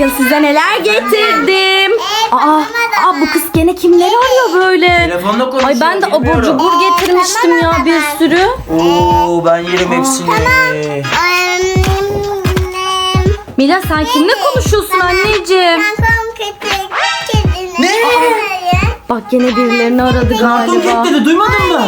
bakın size neler getirdim. Aa, aa bu kız gene kimleri arıyor böyle? Telefonla konuşuyor. Ay ben de abur bilmiyorum. cubur getirmiştim ya bir sürü. Oo ben yerim hepsini. Mila sen kimle konuşuyorsun anneciğim? Ne? Bak gene birilerini aradı galiba. Dedi duymadın mı?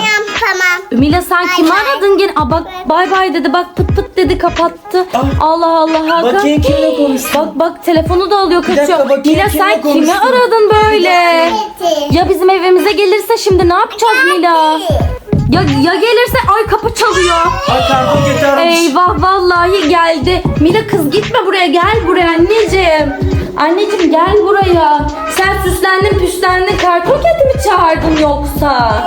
Tamam. Mila sen kimi aradın gene? Aa bak bay bay dedi bak pıt pıt dedi kapattı. Ah. Allah Allah Hakan. Bakayım kimle konuştun? Bak bak telefonu da alıyor kaçıyor. dakika, bakayım Mila kimle sen kimi konuştun? aradın böyle? Ya bizim evimize gelirse şimdi ne yapacağız Mila? Ya ya gelirse ay kapı çalıyor. Ay Karton Cat'i aramış. Eyvah vallahi geldi. Mila kız gitme buraya gel buraya anneciğim. Anneciğim gel buraya. Sen süslendin püslendin karton kedi mi çağırdın yoksa?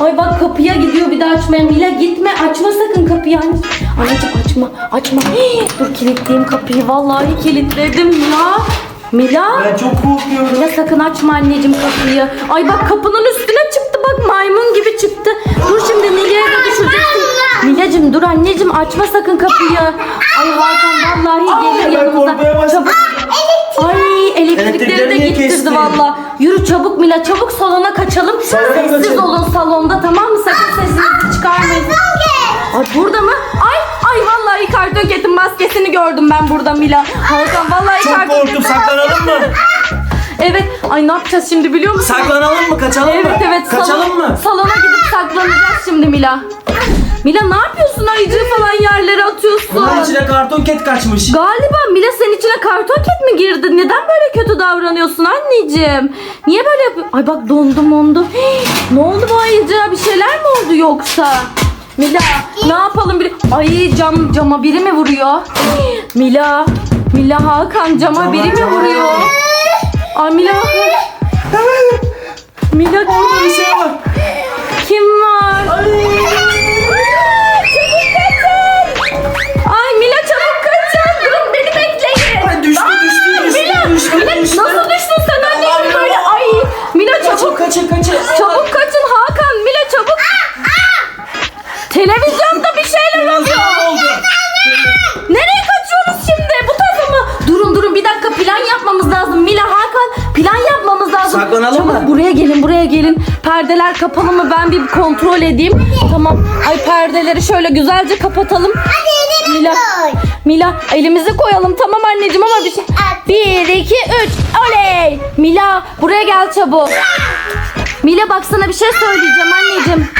Ay bak kapıya gidiyor bir daha açmaya. Mila gitme açma sakın kapıyı. Anne- Anneciğim açma açma. Hii, Dur kilitleyeyim kapıyı vallahi kilitledim ya. Mila. Ben çok korkuyorum. Mila sakın açma anneciğim kapıyı. Ay bak kapının üstüne çıktı bak maymun gibi çıktı. Dur şimdi Nilay'a da düşeceksin. Milacığım dur anneciğim açma sakın kapıyı. Ay Hakan vallahi gelir yanımıza. Çabuk. Ay elektrikleri de niye gittirdi valla. Yürü çabuk Mila çabuk salona kaçalım. Salona Sessiz kaçalım. olun salonda tamam mı? Sakın sesinizi çıkarmayın. Ay burada mı? Ay ay vallahi kartoketin maskesini gördüm ben burada Mila. Hakan vallahi Çok korktum kartoketin saklanalım mı? Evet. Ay ne yapacağız şimdi biliyor musun? Saklanalım mı kaçalım mı? Evet evet. Kaçalım salon- mı? Salona gidip saklanacağız şimdi Mila. Mila ne yapıyorsun? Ayıcığı falan yerlere atıyorsun. Bunun içine Karton Cat kaçmış. Galiba Mila senin içine karton ket mi girdi? Neden böyle kötü davranıyorsun anneciğim? Niye böyle yapıyorsun? Ay bak dondu mondu. Hii, ne oldu bu ayıcığa? Bir şeyler mi oldu yoksa? Mila ne yapalım? Bir... Ay cam cama biri mi vuruyor? Hii, Mila Mila Hakan cama Cama, biri mi vuruyor? Ay Mila Mila Orada bir şey var. kim var? Çabuk Perdeler kapalı mı ben bir kontrol edeyim. Tamam. Ay perdeleri şöyle güzelce kapatalım. Mila. Mila elimizi koyalım tamam anneciğim ama bir şey. Bir, iki, üç. Oley. Mila buraya gel çabuk. Mila bak sana bir şey söyleyeceğim anneciğim.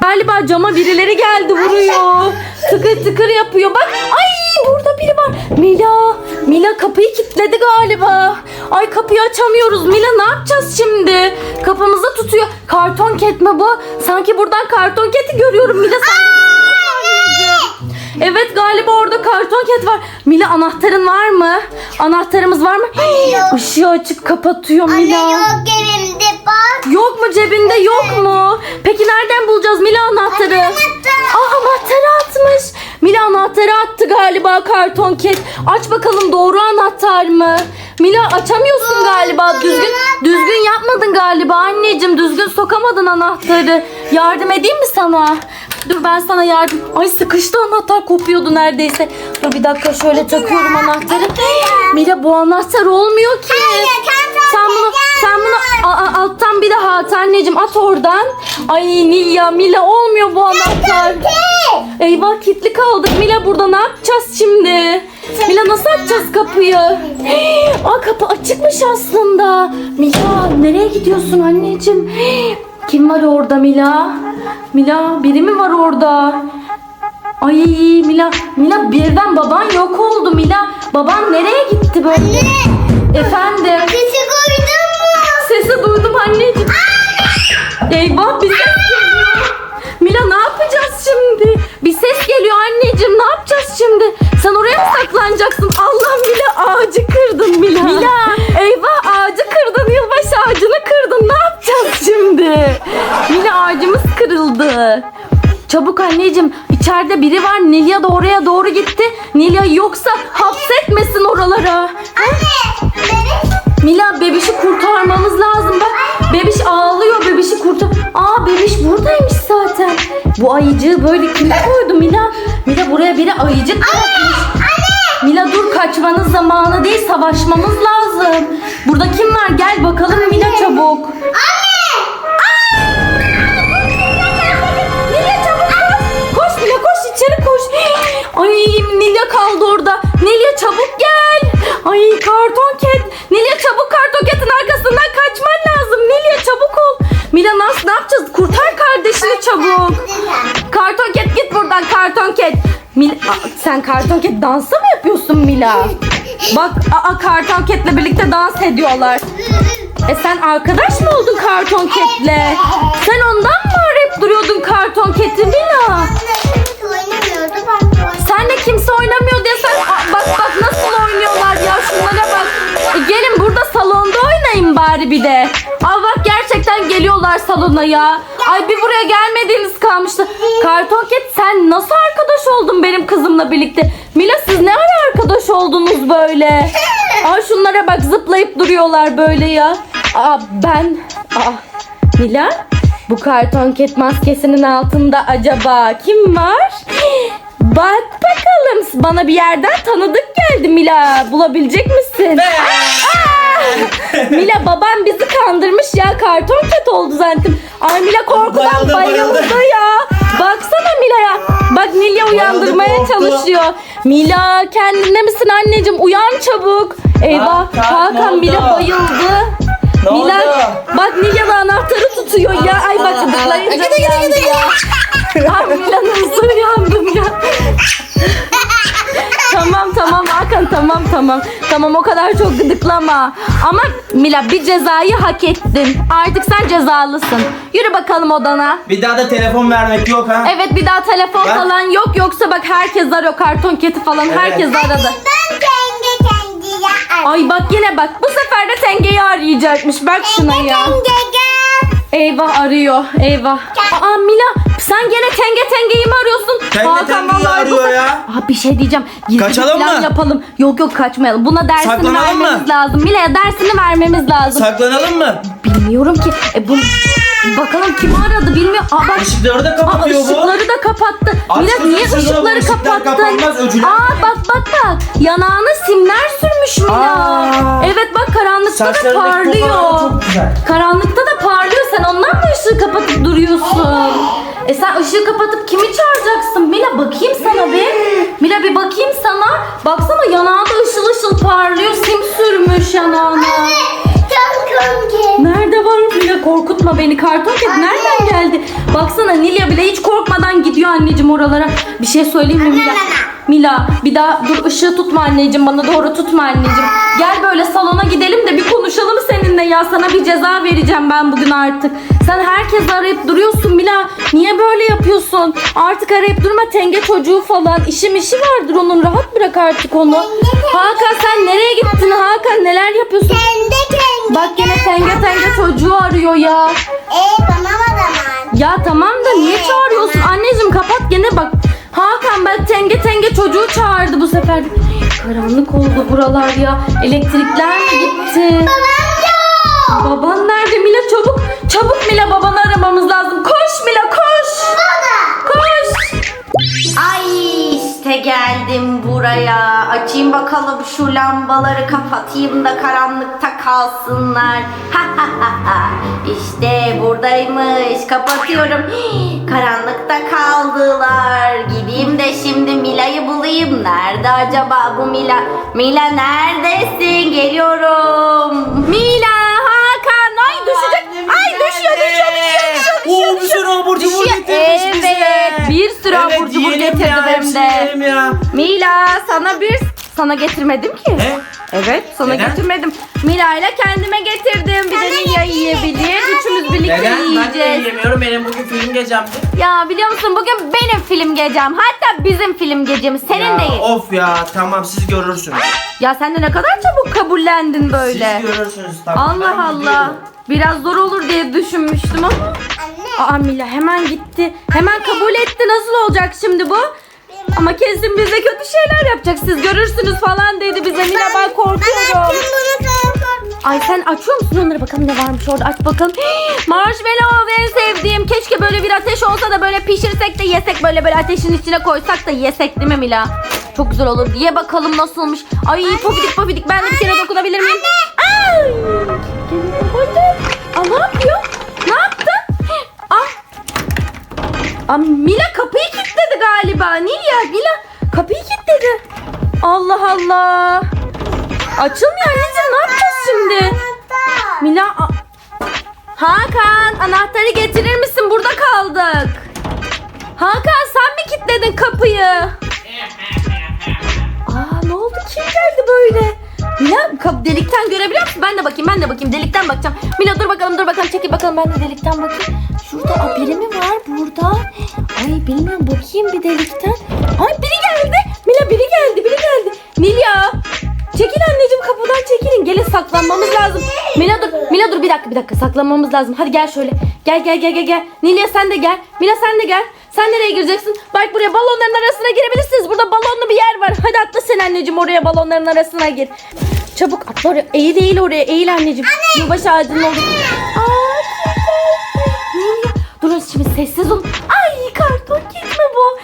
Galiba cama birileri geldi vuruyor. Tıkır tıkır yapıyor. Bak ay burada biri var. Mila. Mila kapıyı kilitledi galiba. Ay kapıyı açamıyoruz. Mila ne yapacağız şimdi? Kapımızı tutuyor. Karton ket mi bu? Sanki buradan karton keti görüyorum. Mila sen de anneciğim? Evet galiba orada karton ket var. Mila anahtarın var mı? Anahtarımız var mı? yok. Işığı açıp kapatıyor Mila. Anne yok elimde bak. Yok mu cebinde yok mu? Peki nereden bulacağız Mila anahtarı? Anne, anahtar. Aa anahtarı atmış. Mila anahtarı attı galiba karton ket. Aç bakalım doğru anahtar mı? Mila açamıyorsun galiba. Düzgün düzgün yapmadın galiba anneciğim. Düzgün sokamadın anahtarı. Yardım edeyim mi sana? Dur ben sana yardım. Ay sıkıştı anahtar kopuyordu neredeyse. Dur bir dakika şöyle takıyorum anahtarı. Mila bu anahtar olmuyor ki. Sen bunu sen bunu a- a- alttan bir daha at anneciğim at oradan. Ay Nilya Mila olmuyor bu anahtar. Eyvah kilitli kaldık Mila burada ne yapacağız şimdi? Mila nasıl açacağız kapıyı? Aa kapı açıkmış aslında. Mila nereye gidiyorsun anneciğim? Kim var orada Mila? Mila biri mi var orada? Ay Mila Mila birden baban yok oldu Mila. Baban nereye gitti böyle? Anne. Efendim. Sesi koydun mu? Sesi duydum anneciğim. Eyvah bir ses şimdi? Sen oraya mı saklanacaksın? Allah Mila ağacı kırdın Mila. Mila. Eyvah ağacı kırdın yılbaşı ağacını kırdın ne yapacağız şimdi? Mila ağacımız kırıldı. Çabuk anneciğim içeride biri var Nilya da oraya doğru gitti. Nilya yoksa hapsetmesin oralara. Anne. Bebek. Mila bebişi kurtarmamız lazım bak. Bebiş ağlıyor bebişi kurtar. Aa bebiş buradaymış zaten. Bu ayıcığı böyle kim koydu Mila? Mila buraya biri ayıcık bırakmış. Mila dur kaçmanın zamanı değil savaşmamız lazım. Burada kim var? Gel bakalım Mila çabuk. Karton ket. Mil Aa, sen karton ket dansa mı yapıyorsun Mila? Bak aa karton ketle birlikte dans ediyorlar. E sen arkadaş mı oldun karton ketle? Sen ondan mı arayıp duruyordun karton keti Mila? Sen de kimse oynamıyor desen Aa, bak bak nasıl oynuyorlar ya şunlara bak. E, gelin burada salonda oynayın bari bir de. Aa bak gerçekten geliyorlar salona ya. Ay bir buraya gelmediğiniz kalmıştı. Karton ket sen nasıl arkadaş oldun benim kızımla birlikte? Mila siz ne ara arkadaş oldunuz böyle? Aa şunlara bak zıplayıp duruyorlar böyle ya. Aa ben Aa Mila bu karton ket maskesinin altında acaba kim var? Bak bakalım bana bir yerden tanıdık geldi Mila. Bulabilecek misin? Aa! Mila baban bizi kandırmış ya. Karton ket oldu zannettim. Ay Mila korkudan Bayıldı, bayıldı, bayıldı. ya. Baksana Mila'ya. Bak Nilya uyandırmaya korktu. çalışıyor. Mila kendinde misin anneciğim? Uyan çabuk. Eyvah Hakan, Hakan? Mila bayıldı. Ne Mila oldu? bak Nilya da anahtarı tutuyor ya. Ay bak zıplayınca uyandı ya. Ay Mila nasıl uyandım ya. Tamam tamam tamam o kadar çok gıdıklama. Ama Mila bir cezayı hak ettin. Artık sen cezalısın. Yürü bakalım odana. Bir daha da telefon vermek yok ha. Evet bir daha telefon Ben- falan yok yoksa bak herkes arıyor karton keti falan Evet. herkes aradı. Ay bak yine bak bu sefer de Tenge'yi arayacakmış bak şuna ya. Eyvah arıyor eyvah. Aa Mila sen gene Tenge Tenge'yi mi arıyorsun? Tenge Tenge'yi vallahi arıyor ya. Aa, bir şey diyeceğim. Gizli Kaçalım bir plan mı? yapalım. Yok yok kaçmayalım. Buna dersini Saklanalım mı? vermemiz lazım. Mila'ya dersini vermemiz lazım. Saklanalım mı? Bilmiyorum ki. E, bu... Bakalım kim aradı bilmiyor. Aa bak Işıkları da Aa, kapatıyor bu. ışıkları da kapattı. Aç Mila kızım niye ışıkları ışıklar kapattın? kapanmaz, öcüler Aa bak bak bak. Yanağına simler sürmüş Mila. Aa. Evet bak karanlıkta da Saçlarındaki parlıyor. çok güzel. Karanlıkta da parlıyor. Sen ondan mı ışığı kapatıp duruyorsun? E sen ışığı kapatıp kimi çağıracaksın? Mila bakayım sana bir. Mila bir bakayım sana. Baksana yanağı da ışıl ışıl parlıyor. Sim sürmüş yanağına. Nerede korkutma beni karton ket nereden geldi? Baksana Nilya bile hiç korkmadan gidiyor anneciğim oralara. Bir şey söyleyeyim mi Mila? Mila bir daha dur ışığı tutma anneciğim bana doğru tutma anneciğim. Gel böyle salona gidelim de bir konuşalım seninle ya sana bir ceza vereceğim ben bugün artık. Sen herkes arayıp duruyorsun Mila. Niye böyle yapıyorsun? Artık arayıp durma tenge çocuğu falan. İşim işi vardır onun rahat bırak artık onu. Hakan sen nereye gittin Hakan neler yapıyorsun? Bak yine tenge tenge çocuğu arıyor ya. Ya tamam da niye çağırıyorsun? Anneciğim kapat gene bak. Hakan bak tenge tenge çocuğu çağırdı bu sefer. Karanlık oldu buralar ya. Elektrikler mi gitti? Baban nerede Mila çabuk. Çabuk Mila babanı aramamız lazım. Koş Mila koş. Koş. Ay işte geldim buraya. Bakalım şu lambaları kapatayım da karanlıkta kalsınlar. Ha ha ha ha. İşte buradaymış. Kapatıyorum. Hii, Karanlıkta kaldılar. Gideyim de şimdi Mila'yı bulayım. Nerede acaba bu Mila? Mila neredesin? Geliyorum. Mila Hakan. Ay düşecek. Ay düşüyor düşüyor düşüyor düşüyor. Oo bir sürü abur cubur Düşüyor. getirmiş bize. Evet, bir sürü abur cubur getirdim hem de. ya. Mila sana bir sana getirmedim ki. Ne? Evet sana Neden? getirmedim. Mila ile kendime getirdim. Bir de Nilya yiyebilir. Üçümüz birlikte Neden? Ben de yiyeceğiz. yiyemiyorum. Benim bugün film gecemdi. Ya biliyor musun bugün benim film gecem. Hatta bizim film gecemiz. Senin ya, değil. Of ya tamam siz görürsünüz. Ya sen de ne kadar çabuk kabullendin böyle. Siz görürsünüz tamam. Allah Ben Allah. gidiyorum. Biraz zor olur diye düşünmüştüm ama. Aa Mila hemen gitti. Hemen kabul etti. Nasıl olacak şimdi bu? Ama kesin bize kötü şeyler yapacak. Siz görürsünüz falan dedi bize. Mila ben korkuyorum. Ay sen açıyor musun onları bakalım ne varmış orada aç bakalım. Marshmallow en sevdiğim. Keşke böyle bir ateş olsa da böyle pişirsek de yesek böyle böyle ateşin içine koysak da yesek değil mi Mila? Çok güzel olur. Ye bakalım nasılmış. Ay pofidik pofidik ben de bir kere dokunabilir miyim? Ay. Hadi. Aa, ne yapıyor? Ne yaptı? Aa. Aa, Mila kapıyı kilitledi galiba. Allah Allah. Açılmıyor anneciğim ne yapacağız şimdi? Mila a- Hakan anahtarı getirir misin? Burada kaldık. Hakan sen mi kilitledin kapıyı? Aa ne oldu? Kim geldi böyle? Mila kap delikten görebiliyor musun? Ben de bakayım ben de bakayım delikten bakacağım. Mila dur bakalım dur bakalım çekil bakalım ben de delikten bakayım. Şurada aa, biri mi var burada? Ay bilmiyorum bakayım bir delikten. Ay biri geldi. Mila biri geldi biri geldi. Nilya Çekil anneciğim kapıdan çekilin. Gelin saklanmamız lazım. Mila dur. Mila dur bir dakika bir dakika saklanmamız lazım. Hadi gel şöyle. Gel gel gel gel gel. Nilya sen de gel. Mila sen de gel. Sen nereye gireceksin? Bak buraya balonların arasına girebilirsiniz. Burada balonlu bir yer var. Hadi atla sen anneciğim oraya balonların arasına gir. Çabuk atla oraya. Eğil eğil oraya. Eğil anneciğim. Yılbaş ağacının olduğu. Aa, Nilya. Durun şimdi sessiz olun. Ay karton kit mi bu?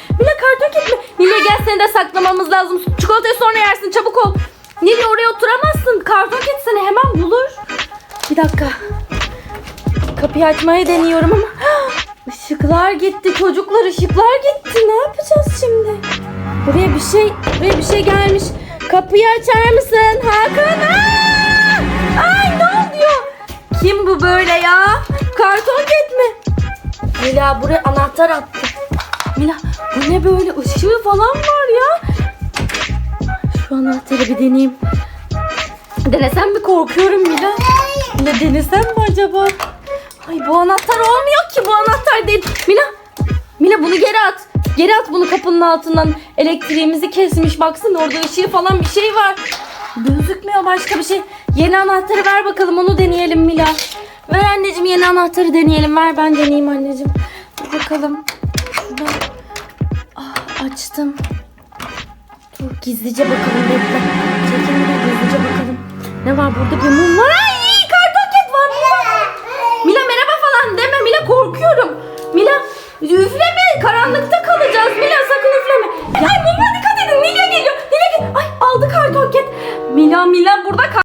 Kit mi? Nilya gel seni de saklamamız lazım. Çikolatayı sonra yersin çabuk ol. Nilya oraya oturamazsın. Karton kit seni hemen bulur. Bir dakika. Kapıyı açmayı deniyorum ama ışıklar gitti çocuklar ışıklar gitti. Ne yapacağız şimdi? Buraya bir şey buraya bir şey gelmiş. Kapıyı açar mısın Hakan? Aa! Ay ne oluyor? Kim bu böyle ya? Karton ket mi? Mila buraya anahtar attı. Mila bu ne böyle ışığı falan var ya. Şu anahtarı bir deneyeyim. Denesem mi korkuyorum Mila? Mila denesem mi acaba? Ay bu anahtar olmuyor ki bu anahtar değil. Mila, Mila bunu geri at. Geri at bunu kapının altından. Elektriğimizi kesmiş baksana orada ışığı falan bir şey var. Gözükmüyor başka bir şey. Yeni anahtarı ver bakalım onu deneyelim Mila. Ver anneciğim yeni anahtarı deneyelim. Ver ben deneyeyim anneciğim. Bakalım. Şuradan. Ah, açtım. Dur gizlice bakalım bekle. Mila gizlice bakalım. Ne var burada bir mum var. Ay karton ket var. Mila merhaba falan deme Mila korkuyorum. Mila üfleme karanlıkta kalacağız Mila sakın üfleme. Ay mumla dikkat edin Mila geliyor. Mila gel. Ay aldı karton ket. Mila Mila burada.